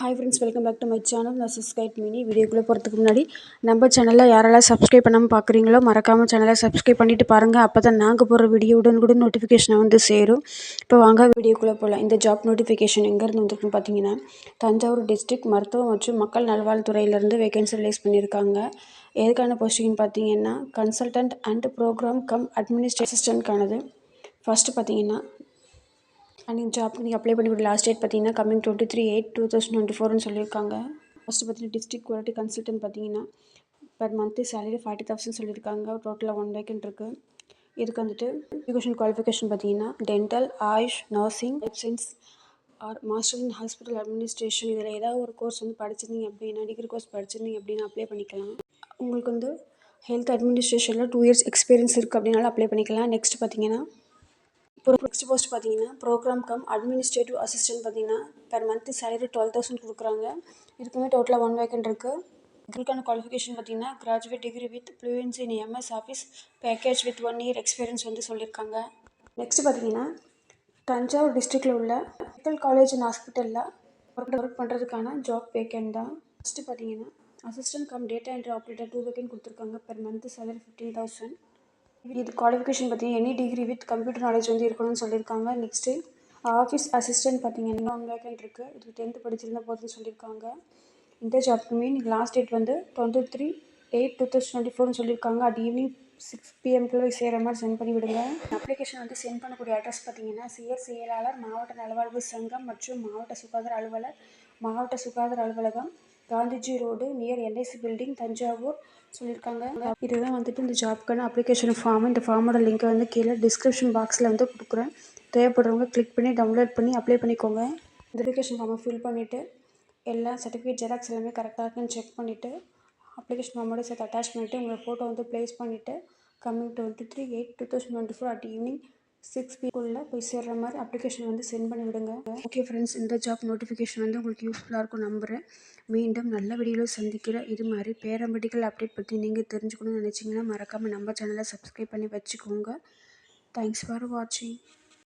Hi friends welcome back to my channel நான் சிஸ்கைட் mini. வீடியோக்குள்ளே போகிறதுக்கு முன்னாடி நம்ம சேனலில் யாரெல்லாம் சப்ஸ்கிரைப் பண்ணாமல் பார்க்குறீங்களோ மறக்காமல் சேனலை சப்ஸ்கிரைப் பண்ணிவிட்டு பாருங்கள் அப்போ தான் நாங்கள் போகிற வீடியோ கூட நோட்டிஃபிகேஷனை வந்து சேரும். இப்போ வாங்க வீடியோக்குள்ளே போகலாம் இந்த ஜாப் நோட்டிஃபிகேஷன் எங்கேருந்து வந்துருக்குன்னு பார்த்தீங்கன்னா தஞ்சாவூர் டிஸ்ட்ரிக்ட் மருத்துவம் மற்றும் மக்கள் நல்வாழ்வுத்துறையிலேருந்து வேகன்சி ரிலீஸ் பண்ணியிருக்காங்க. எதுக்கான போஸ்டிங்னு பார்த்தீங்கன்னா consultant and program cum administrate அசிஸ்டன்ட்கானது first பார்த்தீங்கன்னா அண்ட் இந்த ஜாப்க்கு நீங்கள் அப்ளை பண்ணி லாஸ்ட் டேட் பார்த்தீங்கன்னா coming twenty three eight two thousand twenty ஃபோர்னு சொல்லியிருக்காங்க. ஃபஸ்ட்டு பார்த்தீங்கன்னா டிஸ்ட்ரிக் குவாலிட்டி கன்சல்டன்ட் பார்த்தீங்கன்னா per month salary forty thousand சொல்லியிருக்காங்க. டோட்டலாக ஒன் வேக்கன்ட் இருக்குது இதுக்கு வந்துட்டு எஜுகேஷன் குவாலிஃபிகேஷன் பார்த்தீங்கன்னா dental AYUSH nursing science or master in hospital administration இதில் ஏதாவது ஒரு கோர்ஸ் வந்து படிச்சிருந்தீங்க அப்படின்னா டிகிரி கோர்ஸ் படிச்சிருந்தீங்க அப்படின்னா அப்ளை பண்ணிக்கலாம். உங்களுக்கு வந்து ஹெல்த் அட்மினிஸ்ட்ரேஷனில் டூ இயர்ஸ் எக்ஸ்பீரியன்ஸ் இருக்குது அப்படின்னால அப்ளை பண்ணிக்கலாம். நெக்ஸ்ட் பார்த்தீங்கன்னா அப்புறம் நெக்ஸ்ட் போஸ்ட் பார்த்தீங்கன்னா ப்ரோக்ராம் கம் அட்மினிஸ்ட்ரேட்டிவ் அசிஸ்டன்ட் பார்த்தீங்கன்னா per month salary twelve thousand கொடுக்குறாங்க. இதுக்குமே டோட்டலாக ஒன் வேக்கன்ட் இருக்குது இதுக்கான குவாலிஃபிகேஷன் பார்த்தீங்கன்னா graduate degree with fluency in MS office package with one year experience வந்து சொல்லியிருக்காங்க. நெக்ஸ்ட் பார்த்தீங்கன்னா தஞ்சாவூர் டிஸ்ட்ரிக்டில் உள்ள மெடிக்கல் காலேஜ் அண்ட் ஹாஸ்பிட்டலில் ஒர்க் ஒர்க் பண்ணுறதுக்கான ஜாப் வேக்கன் தான். ஃபஸ்ட்டு பார்த்தீங்கன்னா assistant cum data entry operator two vacant கொடுத்துருக்காங்க per month salary fifteen thousand இது குவாலிஃபிகேஷன் பார்த்தீங்கன்னா any degree with computer knowledge வந்து இருக்கணும்னு சொல்லியிருக்காங்க. நெக்ஸ்ட்டு ஆஃபீஸ் அசிஸ்டன்ட் பார்த்தீங்கன்னா ஒன் வேக்கன்ட் இருக்குது இது டென்த்து படிச்சிருந்தா போதும்னு சொல்லியிருக்காங்க. இந்த ஜாப்க்குமே நீங்கள் லாஸ்ட் டேட் வந்து twenty three eight two thousand twenty ஃபோர்னு சொல்லியிருக்காங்க அட் ஈவினிங் சிக்ஸ் பிஎம்குள்ளே சேர்கிற மாதிரி சென்ட் பண்ணி விடுங்க அப்ளிகேஷன் வந்து சென்ட் பண்ணக்கூடிய அட்ரஸ் பார்த்தீங்கன்னா சிஆர் செயலாளர் மாவட்ட நலவாழ்வு சங்கம் மற்றும் மாவட்ட சுகாதார அலுவலர் மாவட்ட சுகாதார அலுவலகம் Gandhiji road near LIC building Thanjavur சொல்லியிருக்காங்க. இதுதான் வந்துட்டு இந்த ஜாப்க்கான அப்ளிகேஷன் ஃபார்ம் இந்த ஃபார்மோட லிங்க்கை வந்து கீழே டிஸ்கிரிப்ஷன் பாக்ஸில் வந்து கொடுக்குறேன். தேவைப்படுறவங்க கிளிக் பண்ணி டவுன்லோட் பண்ணி அப்ளை பண்ணிக்கோங்க. இந்த அப்ளிகேஷன் ஃபார்மை ஃபில் பண்ணிவிட்டு எல்லா சர்டிஃபிகேட் ஜெராக்ஸ் எல்லாமே கரெக்டாக இருக்குன்னு செக் பண்ணிவிட்டு அப்ளிகேஷன் ஃபார்மோட சேர்த்து அட்டாச் பண்ணிவிட்டு உங்கள் ஃபோட்டோ வந்து ப்ளேஸ் பண்ணிவிட்டு coming twenty three eight two thousand twenty four at evening six பீக்குள்ளே போய் சேர்ற மாதிரி அப்ளிகேஷன் வந்து சென்ட் பண்ணி விடுங்க. ஓகே ஃப்ரெண்ட்ஸ் இந்த ஜாப் நோட்டிஃபிகேஷன் வந்து உங்களுக்கு யூஸ்ஃபுல்லாக இருக்கும் நம்புகிறேன் மீண்டும் நல்ல வீடியோவில் சந்திக்கிற இது மாதிரி பேரமெடிக்கல் அப்டேட் பற்றி நீங்கள் தெரிஞ்சுக்கணும்னு நினச்சிங்கன்னா மறக்காமல் நம்ம சேனலை சப்ஸ்கிரைப் பண்ணி வச்சுக்கோங்க. தேங்க்ஸ் ஃபார் வாட்சிங்